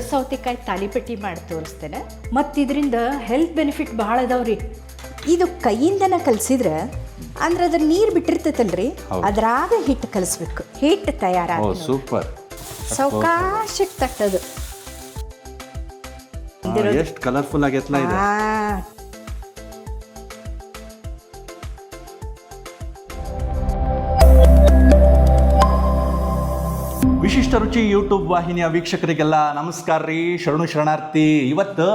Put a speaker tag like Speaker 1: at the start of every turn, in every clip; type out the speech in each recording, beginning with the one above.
Speaker 1: ಮುಳ್ಳು ಸೌತೆಕಾಯಿ ತಾಲಿಪಟ್ಟಿ ಮಾಡಿ ತೋರಿಸ್ತೇನೆ. ಮತ್ತು ಇದರಿಂದ ಹೆಲ್ತ್ ಬೆನಿಫಿಟ್ ಭಾಳ ಅದಾವ್ರಿ ಇದು ಕೈಯಿಂದನ ಕಲಸಿದ್ರೆ ಅಂದ್ರೆ ಅದ್ರ ನೀರು ಬಿಟ್ಟಿರ್ತೈತಲ್ರಿ. ಅದ್ರಾಗ ಹಿಟ್ಟು ಕಲಸ್ಬೇಕು. ಹಿಟ್ಟು
Speaker 2: ಓ
Speaker 1: ತಯಾರಾಗ
Speaker 2: ಸೂಪರ್.
Speaker 1: ಸಾವಕಾಶಕ್ಕೆ ತಟ್ಟದು
Speaker 2: ಎಷ್ಟು ಕಲರ್ಫುಲ್ ಆಗೈತಲ್ಲ ವಿಶಿಷ್ಟ ರುಚಿ ಯೂಟ್ಯೂಬ್ ವಾಹಿನಿಯ ವೀಕ್ಷಕರಿಗೆಲ್ಲ ನಮಸ್ಕಾರ ರೀ. ಶರಣು ಶರಣಾರ್ಥಿ ಇವತ್ತು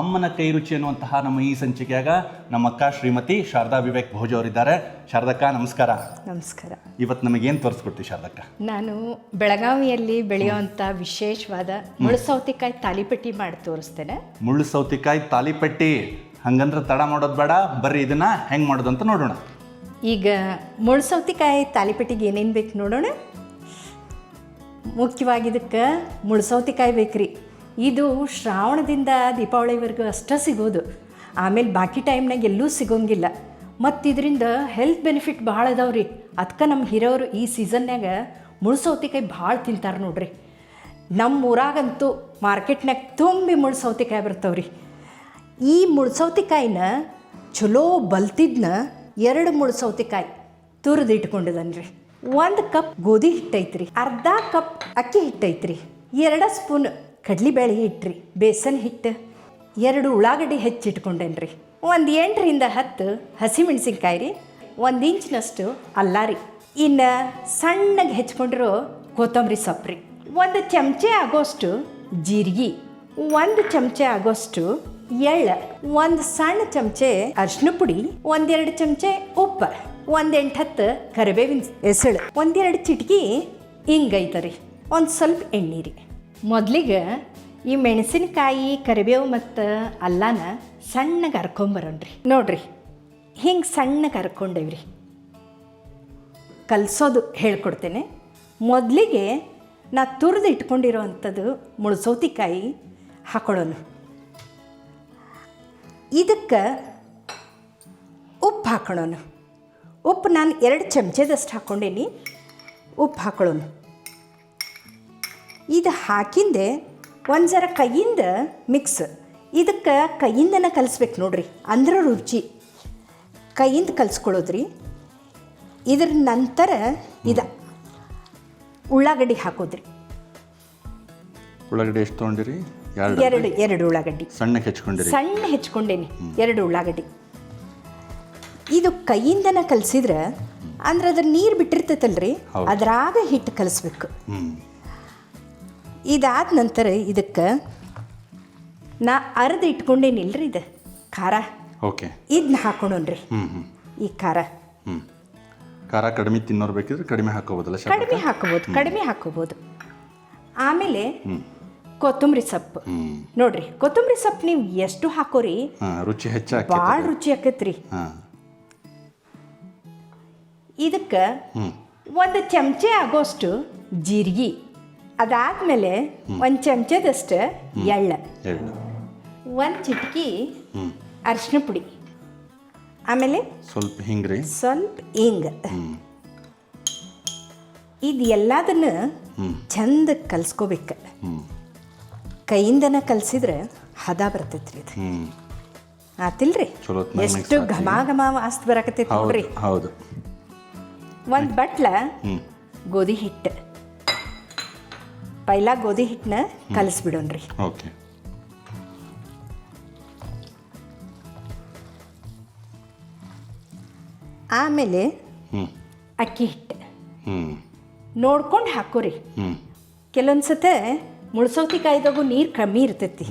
Speaker 2: ಅಮ್ಮನ ಕೈ ರುಚಿ ಅನ್ನುವಂತಹ ನಮ್ಮ ಈ ಸಂಚಿಕೆಯಾಗ ನಮ್ಮ ಅಕ್ಕ ಶ್ರೀಮತಿ ಶಾರದಾ ವಿವೇಕ್ ಭೋಜ ಅವರಿದ್ದಾರೆ. ಶಾರದಕ್ಕ ನಮಸ್ಕಾರ.
Speaker 1: ನಮಸ್ಕಾರ.
Speaker 2: ಇವತ್ತು ನಮಗೇನು ತೋರಿಸ್ಕೊಡ್ತೀವಿ ಶಾರದಕ್ಕ?
Speaker 1: ನಾನು ಬೆಳಗಾವಿಯಲ್ಲಿ ಬೆಳೆಯುವಂಥ ವಿಶೇಷವಾದ ಮುಳ್ಳು ಸೌತೆಕಾಯಿ ತಾಲಿಪಟ್ಟಿ ಮಾಡಿ ತೋರಿಸ್ತೇನೆ.
Speaker 2: ಮುಳ್ಳು ಸೌತಿಕಾಯಿ ತಾಲಿಪಟ್ಟಿ. ಹಂಗಂದ್ರೆ ತಡ ಮಾಡೋದು ಬೇಡ ಬರ್ರಿ ಇದನ್ನ ಹೆಂಗೆ ಮಾಡೋದು ಅಂತ ನೋಡೋಣ.
Speaker 1: ಈಗ ಮುಳ್ಳು ಸೌತೆಕಾಯಿ ತಾಲಿಪಟ್ಟಿಗೆ ಏನೇನು ಬೇಕು ನೋಡೋಣ. ಮುಖ್ಯವಾಗಿ ಇದಕ್ಕೆ ಮುಳ್ಸೌತಿಕಾಯಿ ಸೌತೆಕಾಯಿ ಬೇಕ್ರಿ. ಇದು ಶ್ರಾವಣದಿಂದ ದೀಪಾವಳಿವರೆಗೂ ಅಷ್ಟೇ ಸಿಗೋದು. ಆಮೇಲೆ ಬಾಕಿ ಟೈಮ್ನಾಗ ಎಲ್ಲೂ ಸಿಗೋಂಗಿಲ್ಲ. ಮತ್ತು ಇದರಿಂದ ಹೆಲ್ತ್ ಬೆನಿಫಿಟ್ ಭಾಳ ಅದಾವ್ರಿ. ಅದಕ್ಕೆ ನಮ್ಮ ಹಿರಿಯವರು ಈ ಸೀಸನ್ನಾಗ ಮುಳ್ಸೌತಿಕಾಯಿ ಸೌತೆಕಾಯಿ ಭಾಳ ತಿಂತಾರೆ ನೋಡ್ರಿ. ನಮ್ಮ ಊರಾಗಂತೂ ಮಾರ್ಕೆಟ್ನಾಗ ತುಂಬಿ ಮುಳ್ಸೌತಿಕಾಯಿ ಸೌತೆಕಾಯಿ ಬರ್ತಾವ್ರಿ. ಈ ಮುಳ್ಸೌತಿಕಾಯಿನ ಚಲೋ ಬಲ್ತಿದ್ನ ಎರಡು ಮುಳ್ಸೌತಿಕಾಯಿ ಸೌತೆಕಾಯಿ ರೀ ಒಂದು ಕಪ್ ಗೋಧಿ ಹಿಟ್ಟೈತ್ರಿ. ಅರ್ಧ ಕಪ್ ಅಕ್ಕಿ ಹಿಟ್ಟೈತ್ರಿ. ಎರಡು ಸ್ಪೂನ್ ಕಡ್ಲಿಬೇಳೆ ಹಿಟ್ಟ್ರಿ ಬೇಸನ್ ಹಿಟ್ಟು. ಎರಡು ಉಳ್ಳಾಗಡ್ಡಿ ಹೆಚ್ಚಿಟ್ಕೊಂಡೇನ್ರಿ ಒಂದು ಎಂಟರಿಂದ ಹತ್ತು ಹಸಿಮೆಣಸಿನ್ಕಾಯಿ ರೀ. ಒಂದು ಇಂಚಿನಷ್ಟು ಅಲ್ಲ ರೀ. ಇನ್ನು ಸಣ್ಣಗೆ ಹೆಚ್ಕೊಂಡಿರೋ ಕೊತ್ತಂಬರಿ ಸೊಪ್ಪು ಒಂದು ಚಮಚೆ ಆಗೋಷ್ಟು ಜೀರಿಗೆ. ಒಂದು ಚಮಚೆ ಆಗೋಷ್ಟು ಎಳ್ಳು. ಒಂದು ಸಣ್ಣ ಚಮಚೆ ಅರಿಶಿನ ಪುಡಿ. ಒಂದೆರಡು ಚಮಚೆ ಉಪ್ಪು. ಒಂದೆಂಟು ಹತ್ತು ಕರಿಬೇವಿನ ಎಸಳು ಒಂದೆರಡು ಚಿಟಕಿ ಹಿಂಗೈತರಿ ಒಂದು ಸ್ವಲ್ಪ ಎಣ್ಣೆ ರೀ ಮೊದಲಿಗೆ ಈ ಮೆಣಸಿನಕಾಯಿ, ಕರಿಬೇವು ಮತ್ತು ಅಲ್ಲನ ಸಣ್ಣಗೆ ಹರ್ಕೊಂಬರೋಣ್ರಿ ನೋಡ್ರಿ, ಹಿಂಗೆ ಸಣ್ಣಗೆ ಹರ್ಕೊಂಡೇವ್ರಿ ಕಲಿಸೋದು ಹೇಳ್ಕೊಡ್ತೇನೆ. ಮೊದಲಿಗೆ ನಾ ತುರಿದು ಇಟ್ಕೊಂಡಿರೋ ಅಂಥದ್ದು ಮುಳ್ಸೌತಿಕಾಯಿ ಹಾಕೊಳ್ಳೋನು ಇದಕ್ಕೆ ಉಪ್ಪು ಹಾಕೊಳ್ಳೋಣ ಉಪ್ಪು ನಾನು ಎರಡು ಚಮಚದಷ್ಟು ಹಾಕ್ಕೊಂಡೇನಿ. ಉಪ್ಪು ಹಾಕೊಳ್ಳೋನು ಇದು ಹಾಕಿಂದೆ ಒಂದು ಜರ ಕೈಯಿಂದ ಮಿಕ್ಸ್ ಇದಕ್ಕೆ ಕೈಯಿಂದನೇ ಕಲಿಸ್ಬೇಕು ನೋಡ್ರಿ ಅಂದ್ರೆ ರುಚಿ. ಕೈಯಿಂದ ಕಲಿಸ್ಕೊಳ್ಳೋದ್ರಿ. ಇದ್ರ ನಂತರ ಇದು ಉಳ್ಳಾಗಡ್ಡಿ ಹಾಕೋದ್ರಿ.
Speaker 2: ಉಳ್ಳಾಗಡ್ಡಿ ಎಷ್ಟು ತೊಗೊಂಡಿರಿ? ಎರಡು.
Speaker 1: ಎರಡು ಎರಡು ಉಳ್ಳಾಗಡ್ಡಿ.
Speaker 2: ಸಣ್ಣ ಹೆಚ್ಕೊಂಡೆ
Speaker 1: ಸಣ್ಣ ಹೆಚ್ಕೊಂಡೇನಿ. ಎರಡು ಉಳ್ಳಾಗಡ್ಡಿ. ಇದು ಕೈಯಿಂದನ ಕಲಸಿದ್ರೆ ಅಂದ್ರೆ ಅದ್ರ ನೀರು ಬಿಟ್ಟಿರ್ತೈತಲ್ರಿ. ಅದ್ರಾಗ ಹಿಟ್ಟು ಕಲಸ್ಬೇಕು. ಇದಾದ ನಂತರ ಇದಕ್ಕೆ ನಾ ಅರ್ಧ ಇಟ್ಕೊಂಡೇನಿಲ್ರಿ ಇದು? ಖಾರ.
Speaker 2: ಓಕೆ.
Speaker 1: ಇದನ್ನ
Speaker 2: ಹಾಕೊಂಡ್ರಿ
Speaker 1: ಈ ಖಾರ.
Speaker 2: ಖಾರ ಕಡಿಮೆ ತಿನ್ನೋರು ಬೇಕಿದ್ರೆ ಕಡಿಮೆ ಹಾಕೋಬೋದಲ್ಲ
Speaker 1: ಕಡಿಮೆ ಹಾಕೋಬೋದು ಕಡಿಮೆ ಹಾಕೋಬೋದು. ಆಮೇಲೆ ಕೊತ್ತಂಬರಿ ಸೊಪ್ಪು. ನೋಡ್ರಿ ಕೊತ್ತಂಬರಿ ಸೊಪ್ಪು ನೀವು ಎಷ್ಟು ಹಾಕೋರಿ?
Speaker 2: ರುಚಿ ಹೆಚ್ಚಾಗಿ
Speaker 1: ಭಾಳ ರುಚಿ ಆಕೈತ್ರಿ. ಇದಕ್ಕೆ ಒಂದು ಚಮಚೆ ಆಗೋಷ್ಟು ಜೀರಿಗೆ. ಅದಾದ್ಮೇಲೆ ಒಂದು ಚಮಚದಷ್ಟು ಎಳ್ಳು. ಒಂದು ಚಿಟಕಿ ಅರಿಶಿನ ಪುಡಿ. ಆಮೇಲೆ
Speaker 2: ಸ್ವಲ್ಪ ಹಿಂಗ್ರಿ.
Speaker 1: ಸ್ವಲ್ಪ ಹಿಂಗ ಇದು ಎಲ್ಲದನ್ನು ಚಂದ ಕಲ್ಸ್ಕೋಬೇಕು.
Speaker 2: ಕೈಯಿಂದ
Speaker 1: ಕೈಯಿಂದನ ಕಲಸಿದ್ರೆ ಹದ ಬರ್ತೈತ್ರಿ ಇದು.
Speaker 2: ಹ್ಞೂ
Speaker 1: ಆತಿಲ್ರಿ? ಎಷ್ಟು. ಘಮ ಘಮ ವಾಸ್ತು ಬರಕತ್ತೈತಿ ನೋಡ್ರಿ.
Speaker 2: ಹೌದು.
Speaker 1: ಒಂದು ಬಟ್ಲ ಗೋಧಿ ಹಿಟ್ಟು. ಪೈಲ ಗೋಧಿ ಹಿಟ್ಟನ್ನ ಕಲಸ್ಬಿಡೋಣ್ರಿ.
Speaker 2: ಓಕೆ.
Speaker 1: ಆಮೇಲೆ ಅಕ್ಕಿ ಹಿಟ್ಟು. ನೋಡ್ಕೊಂಡು ಹಾಕೋರಿ. ಕೆಲವೊಂದು ಸತ ಮುಳ್ಸೌತಿಕಾಯ್ದಾಗು ನೀರು ಕಮ್ಮಿ ಇರ್ತೈತಿ.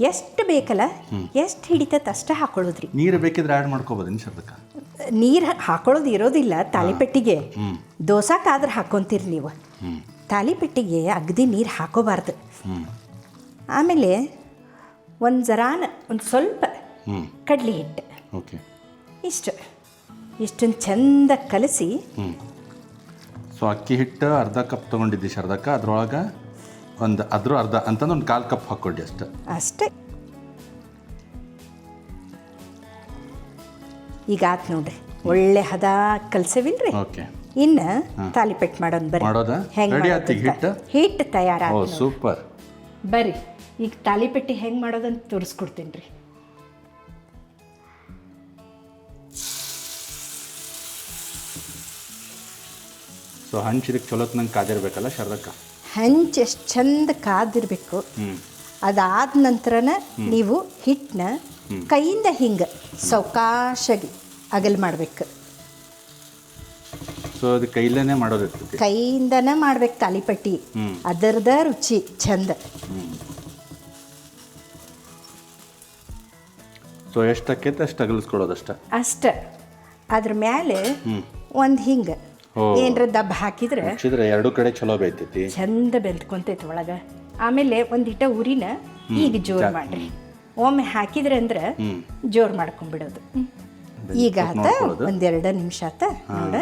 Speaker 1: ಎಷ್ಟು ಬೇಕಲ್ಲ ಎಷ್ಟು ಹಿಡಿತೈತೆ ಅಷ್ಟೇ ಹಾಕೊಳ್ಳೋದ್ರಿ.
Speaker 2: ನೀರು ಬೇಕಿದ್ರೆ ಆ್ಯಡ್ ಮಾಡ್ಕೋಬೋದೇನು ಶಾರದಕ್ಕ
Speaker 1: ನೀರು ಹಾಕೊಳ್ಳೋದು ಇರೋದಿಲ್ಲ ತಾಲಿಪೆಟ್ಟಿಗೆ
Speaker 2: ಹ್ಞೂ
Speaker 1: ದೋಸಾಕಾದ್ರೆ ಹಾಕ್ಕೊಂತೀರಿ ನೀವು. ತಾಲಿಪೆಟ್ಟಿಗೆ ಅಗದಿ ನೀರು ಹಾಕೋಬಾರ್ದು. ಆಮೇಲೆ ಒಂದು ಜರಾನ ಒಂದು ಸ್ವಲ್ಪ
Speaker 2: ಕಡಲೆ
Speaker 1: ಕಡ್ಲಿ ಹಿಟ್ಟು.
Speaker 2: ಓಕೆ.
Speaker 1: ಇಷ್ಟು. ಇಷ್ಟನ್ನು ಚಂದ ಕಲಸಿ.
Speaker 2: ಸೊ ಅಕ್ಕಿ ಹಿಟ್ಟು ಅರ್ಧ ಕಪ್ ತೊಗೊಂಡಿದ್ದಿ ಶಾರದಕ್ಕ ಅದ್ರೊಳಗೆ ಒಂದು ಅದ್ರ ಅರ್ಧ ಅಂತಂದು ಒಂದು ಕಾಲು ಕಪ್ ಹಾಕ್ಕೊಡಿ ಅಷ್ಟೆ.
Speaker 1: ಅಷ್ಟೇ. ಈಗ ಆತ್ ನೋಡ್ರಿ. ಒಳ್ಳೆ ಹದ ಕಲ್ಸವಿಲ್ರಿ?
Speaker 2: ಓಕೆ.
Speaker 1: ಇನ್ನು ತಾಲಿಪೆಟ್ ಮಾಡೋದು ಬರ್ರಿ.
Speaker 2: ಮಾಡೋದಾ? ಆತ್ ಈಗ ಹಿಟ್ಟು?
Speaker 1: ಹಿಟ್ಟು ತಯಾರ
Speaker 2: ಓ ಸೂಪರ್.
Speaker 1: ಬರ್ರಿ ಈಗ ತಾಲಿಪೆಟ್ಟಿ ಹೆಂಗ್ ಮಾಡೋದಂತ ತೋರಿಸ್ಕೊಡ್ತೀನಿ ರೀ.
Speaker 2: ಸೊ ಹಂಚಿದಕ್ಕೆ ಚಲೋತ್ ನಂಗೆ ಕಾದಿರ್ಬೇಕಲ್ಲ ಶಾರದಕ್ಕ?
Speaker 1: ಹಂಚು ಎಷ್ಟು ಚಂದ ಕಾದಿರಬೇಕು. ಅದಾದ ನಂತರನ ನೀವು ಹಿಟ್ಟನ್ನ ಕೈಯಿಂದ ಹಿಂಗೆ ಸಾವಕಾಶಾಗಿ ಅಗಲ್ ಮಾಡ್ಬೇಕು.
Speaker 2: ಸೊ ಅದು ಕೈಲೇನೆ ಮಾಡೋದಿರ್ತೈತಿ.
Speaker 1: ಕೈಯಿಂದನೇ ಮಾಡ್ಬೇಕು ತಾಲಿಪಟ್ಟಿ. ಅದರದ ರುಚಿ ಚಂದ
Speaker 2: ಸೊ ಎಷ್ಟು ಆಕೈತೆ ಅಷ್ಟು ಅಗಲಿಸ್ಕೊಡೋದಷ್ಟ
Speaker 1: ಅಷ್ಟ. ಅದ್ರ ಮ್ಯಾಲೆ ಒಂದು ಹಿಂಗೆ. ಏನರ ದಬ್ಬ ಹಾಕಿದ್ರೆ
Speaker 2: ಎರಡು ಕಡೆ ಚಲೋ ಬೇಯ್ತೈತಿ.
Speaker 1: ಚಂದ ಬೆಂದ್ಕೊಂತೈತಿ ಒಳಗೆ. ಆಮೇಲೆ ಒಂದಿಟ ಉರಿನ ಈಗ ಜೋರು ಮಾಡ್ರಿ. ಒಮ್ಮೆ ಹಾಕಿದ್ರೆ ಅಂದ್ರೆ ಜೋರು ಮಾಡ್ಕೊಂಡ್ಬಿಡೋದು. ಈಗ ಆತ ಒಂದೆರಡು ನಿಮಿಷ ಆತ ನೋಡ.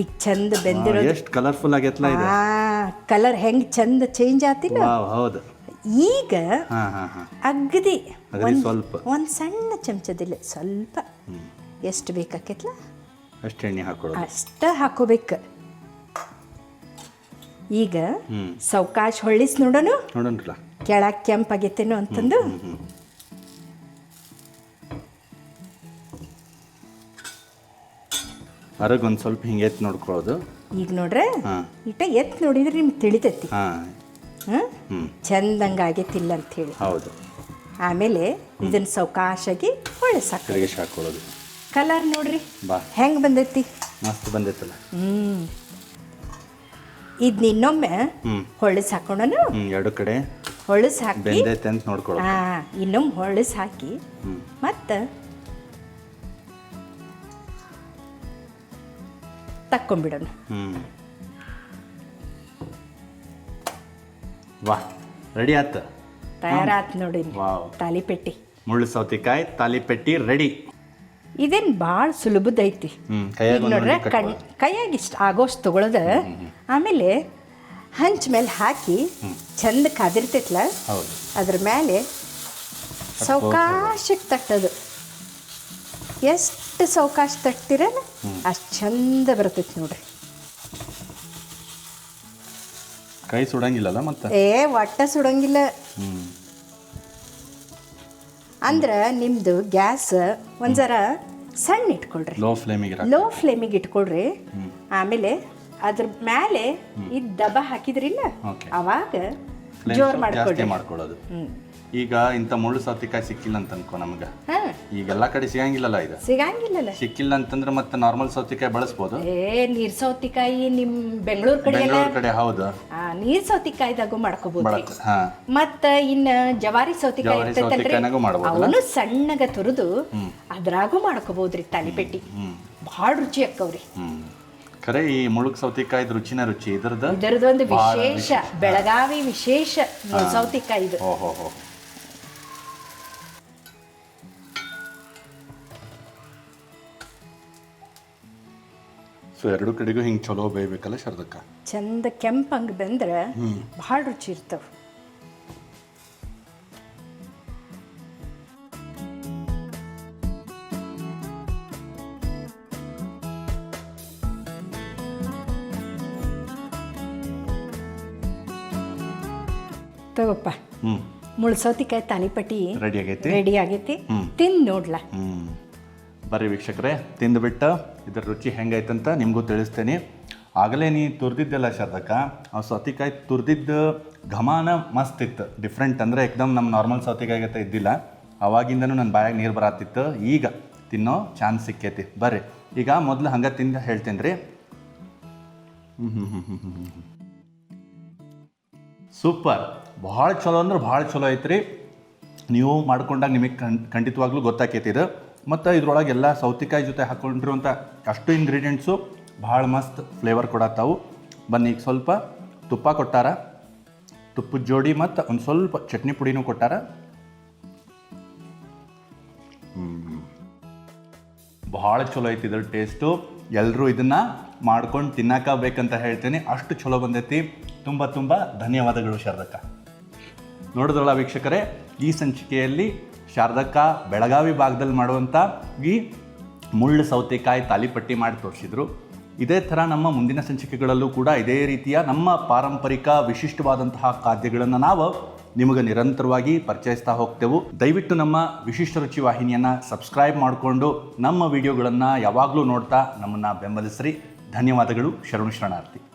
Speaker 1: ಈಗ ಚಂದ ಬೆಂದಿರೋದು.
Speaker 2: ಎಷ್ಟು ಕಲರ್ಫುಲ್ ಆಗೈತಲ್ಲ ಇದು.
Speaker 1: ಆ ಕಲರ್ ಹೆಂಗ್ ಚಂದ ಚೇಂಜ್ ಆತಿಲ್ಲ.
Speaker 2: ಹೌದು.
Speaker 1: ಈಗ
Speaker 2: ಹಾಂ ಹಾಂ ಹಾಂ.
Speaker 1: ಅಗದಿ ಒಂದ್
Speaker 2: ಸ್ವಲ್ಪ.
Speaker 1: ಒಂದು ಸಣ್ಣ ಚಮಚದಿಲ್ಲ ಸ್ವಲ್ಪ. ಎಷ್ಟು ಬೇಕಾಕೈತ್ಲ
Speaker 2: ಅಷ್ಟು ಎಣ್ಣೆ ಹಾಕೋದು
Speaker 1: ಅಷ್ಟ ಹಾಕೋಬೇಕು. ಈಗ ಸೌಕಾಶ್ ಹೊಳ್ಳಿಸ್ ನೋಡೋಣ
Speaker 2: ಕೆಳಕ್
Speaker 1: ಕೆಳಗೆ ಕೆಂಪಾಗೈತೇನೋ ಅಂತಂದು?
Speaker 2: ಹೊರಗೆ ಒಂದು ಸ್ವಲ್ಪ ಹಿಂಗೆ ಎತ್ತು ನೋಡ್ಕೊಳ್ಳೋದು
Speaker 1: ಈಗ ನೋಡ್ರೆ
Speaker 2: ಹಾಂ.
Speaker 1: ಇಟ ಎತ್ತು ನೋಡಿದ್ರೆ ನಿಮ್ಗೆ ತಿಳಿತೈತಿ.
Speaker 2: ಹಾಂ.
Speaker 1: ಹಾಂ
Speaker 2: ಅಂತ
Speaker 1: ಹೇಳಿ ಆಗೈತಿಲ್ಲ ಅಂಥೇಳಿ
Speaker 2: ಹೌದು.
Speaker 1: ಆಮೇಲೆ ಇದನ್ನ ಸಾವ್ಕಾಶಾಗಿ ಹೊಳ್ಳಿಸಾಕ
Speaker 2: ತಿರುಗಿ ಹಾಕೊಳ್ಳೋದು
Speaker 1: ಕಲರ್ ನೋಡ್ರಿ.
Speaker 2: ಬಾ.
Speaker 1: ಹೆಂಗೆ ಬಂದೈತಿ?
Speaker 2: ಮಸ್ತ್ ಬಂದೈತಲ್ಲ.
Speaker 1: ಹ್ಞೂ ಇದನ್ನ ಇನ್ನೊಮ್ಮೆ
Speaker 2: ಹ್ಞೂ
Speaker 1: ಹಾಕೋಣನು ಹಾಕೋಣ
Speaker 2: ಹ್ಞೂ ಎರಡು ಕಡೆ
Speaker 1: ಹೊಳಸ್ ಹಾಕಿ
Speaker 2: ಬೆಂದೈತೆ ಅಂತ ನೋಡ್ಕೊಳ್ಳೋದು
Speaker 1: ಹಾಂ ಇನ್ನೊಮ್ಮೆ ಹೊಳಸ್ ಹಾಕಿ ಮತ್ತು ತಕ್ಕೊಂಬಿಡೋಣ.
Speaker 2: ವಾ ರೆಡಿ ಆತ?
Speaker 1: ತಯಾರಾತ್ ನೋಡಿ
Speaker 2: ವಾವ್.
Speaker 1: ತಾಲಿಪೆಟ್ಟಿ
Speaker 2: ಮುಳ್ಳು ಸೌತೆಕಾಯಿ ತಾಲಿಪೆಟ್ಟಿ ರೆಡಿ
Speaker 1: ಇದೇನ್ ಭಾಳ ಸುಲಭದೈತಿ
Speaker 2: ಐತಿ.
Speaker 1: ಈಗ ನೋಡ್ರೆ ಕಣ್ ಕೈಯಾಗಿ ಇಷ್ಟ ಆಗೋಷ್ಟು ತಗೊಳದ. ಆಮೇಲೆ ಹಂಚ್ ಮೇಲೆ ಹಾಕಿ ಚಂದ ಕಾದಿರ್ತೈತ್ಲ. ಅದ್ರ ಮೇಲೆ ಸೌಕಾಶಕ್ ತಟ್ಟದು. ಎಷ್ಟು ಸಾವ್ಕಾಶ ತಟ್ತಿರಲ್ಲ ಅಷ್ಟು ಚಂದ ಬರ್ತೈತಿ ನೋಡ್ರಿ.
Speaker 2: ಕೈ ಸುಡಂಗಿಲ್ಲಲ್ಲ ಮತ್ತೆ?
Speaker 1: ಏ ಒಟ್ಟ ಸುಡಂಗಿಲ್ಲ. ಅಂದ್ರೆ ನಿಮ್ಮದು ಗ್ಯಾಸ್ ಒಂದ್ಸರ ಸಣ್ಣ ಇಟ್ಕೊಳ್ರಿ.
Speaker 2: Low ಫ್ಲೇಮಿಗೆ
Speaker 1: low ಫ್ಲೇಮಿಗೆ ಇಟ್ಕೊಳ್ರಿ. ಆಮೇಲೆ ಅದ್ರ ಮೇಲೆ ಈ ದಬ ಹಾಕಿದ್ರಿಲ್ಲ. ಅವಾಗ ಜೋರ್ ಮಾಡ್ಕೊಳ್ಳಿ
Speaker 2: ಮಾಡ್ಕೊಳ್ಳೋದು. ಈಗ ಇಂಥ ಮುಳ್ಳು ಸೌತೆಕಾಯಿ ಸಿಕ್ಕಿಲ್ಲ ಅಂತ ಅನ್ಕೋ ನಮ್ಗೆ. ಎಲ್ಲಾ ಕಡೆ ಸಿಗಂಗಿಲ್ಲಲ್ಲ ಇದು?
Speaker 1: ಸಿಗಂಗಿಲ್ಲಲ್ಲ.
Speaker 2: ಸಿಕ್ಕಿಲ್ಲ ಅಂತಂದ್ರೆ ಮತ್ತೆ ನಾರ್ಮಲ್ ಸೌತೆಕಾಯಿ ಬಳಸ್ಬೋದು?
Speaker 1: ಏ ನೀರ್ ಸೌತಿಕಾಯಿ ನಿಮ್ ಬೆಂಗಳೂರು ಕಡೆ ಎಲ್ಲ
Speaker 2: ಬೆಂಗಳೂರು ಕಡೆ ಹೌದು.
Speaker 1: ಆ, ನೀರ್ ಸೌತಿಕಾಯಿದಾಗೂ ಮಾಡ್ಕೋಬಹುದು
Speaker 2: ಬಳಕ ಹಾ.
Speaker 1: ಮತ್ತ ಇನ್ನ ಜವಾರಿ ಸೌತಿಕಾಯಿ
Speaker 2: ಜವಾರಿ
Speaker 1: ಇರ್ತೈತಲ್ರಿ?
Speaker 2: ಸೌತೆಕಾಯಿನಾಗೂ ಮಾಡ್ಬೋದಲ್ಲ?
Speaker 1: ಅವನು ಸಣ್ಣಗ ತುರಿದು ಅದ್ರಾಗೂ ಮಾಡ್ಕೋಬಹುದ್ರಿ ತಾಲಿಪೆಟ್ಟಿ
Speaker 2: ಹ್ಮ್
Speaker 1: ಭಾಳ ರುಚಿ ಅಕ್ಕವ್ರಿ.
Speaker 2: ಹ್ಮ್. ಖರೆ ಈ ಮುಳುಗ್ ಸೌತೆಕಾಯ್ದು ರುಚಿನ ರುಚಿ ಇದ್ರದ್ದು
Speaker 1: ಇದರದೊಂದು ವಿಶೇಷ ಬೆಳಗಾವಿ ವಿಶೇಷ ಸೌತಿಕಾಯಿ ಇದು
Speaker 2: ಓಹೋ ಹೋ. ಸೊ ಎರಡು ಕಡೆಗೂ ಹಿಂಗೆ ಚಲೋ ಬೇಯಬೇಕಲ್ಲ ಶರದಕ್ಕ?
Speaker 1: ಚಂದ ಕೆಂಪಂಗ್ ಬಂದ್ರೆ ಭಾಳ ರುಚಿ ಇರ್ತವೆ. ತಗೋಪ್ಪ. ಮುಳ್ಸೋತಿಕಾಯಿ ತಾಲಿಪಟ್ಟಿ
Speaker 2: ರೆಡಿ ಆಗೈತಿ?
Speaker 1: ರೆಡಿ ಆಗೈತಿ. ತಿಂದು ನೋಡ್ಲಾ?
Speaker 2: ಬರ್ರಿ ವೀಕ್ಷಕರೇ, ತಿಂದುಬಿಟ್ಟು ಇದ್ರ ರುಚಿ ಹೆಂಗೈತಂತ ನಿಮಗೂ ತಿಳಿಸ್ತೇನೆ. ಆಗಲೇ ನೀ ತುರ್ದಿದ್ದೆಲ್ಲ ಶರ್ದಕ್ಕ ಆ ಸೌತೆಕಾಯಿ ತುರ್ದಿದ್ದ ಘಮಾನ ಮಸ್ತ್ ಇತ್ತು ಡಿಫ್ರೆಂಟ್ ಅಂದರೆ ಏಕ್ದಮ್ ನಮ್ಮ ನಾರ್ಮಲ್ ಸೌತೆಕಾಯಿ ಅಂತ ಇದ್ದಿಲ್ಲ. ಅವಾಗಿಂದನೂ ನನ್ನ ಬಾಯಾಗ ನೀರು ಬರತ್ತಿತ್ತು ಈಗ ತಿನ್ನೋ ಚಾನ್ಸ್ ಸಿಕ್ಕೈತಿ. ಬರ್ರಿ, ಈಗ ಮೊದಲು ಹಂಗೆ ತಿಂದು ಹೇಳ್ತೇನೆ ರೀ. ಸೂಪರ್, ಭಾಳ ಚಲೋ ಅಂದ್ರೆ ಭಾಳ ಚಲೋ ಐತ್ರಿ. ನೀವು ಮಾಡ್ಕೊಂಡಾಗ ನಿಮಗೆ ಖಂಡ್, ಖಂಡಿತವಾಗ್ಲೂ ಗೊತ್ತಾಕೈತಿ ಇದು. ಮತ್ತು ಇದ್ರೊಳಗೆ ಎಲ್ಲ ಸೌತೆಕಾಯಿ ಜೊತೆ ಹಾಕ್ಕೊಂಡಿರುವಂಥ ಅಷ್ಟು ಇಂಗ್ರೀಡಿಯೆಂಟ್ಸು ಭಾಳ ಮಸ್ತ್ ಫ್ಲೇವರ್ ಕೊಡತ್ತಾವು. ಬನ್ನಿ ಈಗ ಸ್ವಲ್ಪ ತುಪ್ಪ ಕೊಟ್ಟಾರ. ತುಪ್ಪದ ಜೋಡಿ ಮತ್ತು ಒಂದು ಸ್ವಲ್ಪ ಚಟ್ನಿ ಪುಡಿನೂ ಕೊಟ್ಟಾರ. ಭಾಳ ಚಲೋ ಐತಿ ಇದ್ರ ಟೇಸ್ಟು ಎಲ್ಲರೂ ಇದನ್ನು ಮಾಡ್ಕೊಂಡು ತಿನ್ನಕ ಬೇಕಂತ ಹೇಳ್ತೀನಿ. ಅಷ್ಟು ಚಲೋ ಬಂದೈತಿ. ತುಂಬ ತುಂಬ ಧನ್ಯವಾದಗಳು ಶಾರದಕ್ಕ. ನೋಡಿದ್ರಲ್ಲ ವೀಕ್ಷಕರೇ, ಈ ಸಂಚಿಕೆಯಲ್ಲಿ ಶಾರದಕ್ಕ ಬೆಳಗಾವಿ ಭಾಗದಲ್ಲಿ ಮಾಡುವಂಥ ಈ ಮುಳ್ಳು ಸೌತೆಕಾಯಿ ತಾಲಿಪಟ್ಟಿ ಮಾಡಿ ತೋರಿಸಿದ್ರು. ಇದೇ ಥರ ನಮ್ಮ ಮುಂದಿನ ಸಂಚಿಕೆಗಳಲ್ಲೂ ಕೂಡ ಇದೇ ರೀತಿಯ ನಮ್ಮ ಪಾರಂಪರಿಕ ವಿಶಿಷ್ಟವಾದಂತಹ ಖಾದ್ಯಗಳನ್ನು ನಾವು ನಿಮಗೆ ನಿರಂತರವಾಗಿ ಪರಿಚಯಿಸ್ತಾ ಹೋಗ್ತೇವೆ. ದಯವಿಟ್ಟು ನಮ್ಮ ವಿಶಿಷ್ಟ ರುಚಿ ವಾಹಿನಿಯನ್ನು ಸಬ್ಸ್ಕ್ರೈಬ್ ಮಾಡಿಕೊಂಡು ನಮ್ಮ ವಿಡಿಯೋಗಳನ್ನು ಯಾವಾಗಲೂ ನೋಡ್ತಾ ನಮ್ಮನ್ನು ಬೆಂಬಲಿಸ್ರಿ. ಧನ್ಯವಾದಗಳು. ಶರಣು ಶರಣಾರ್ಥಿ.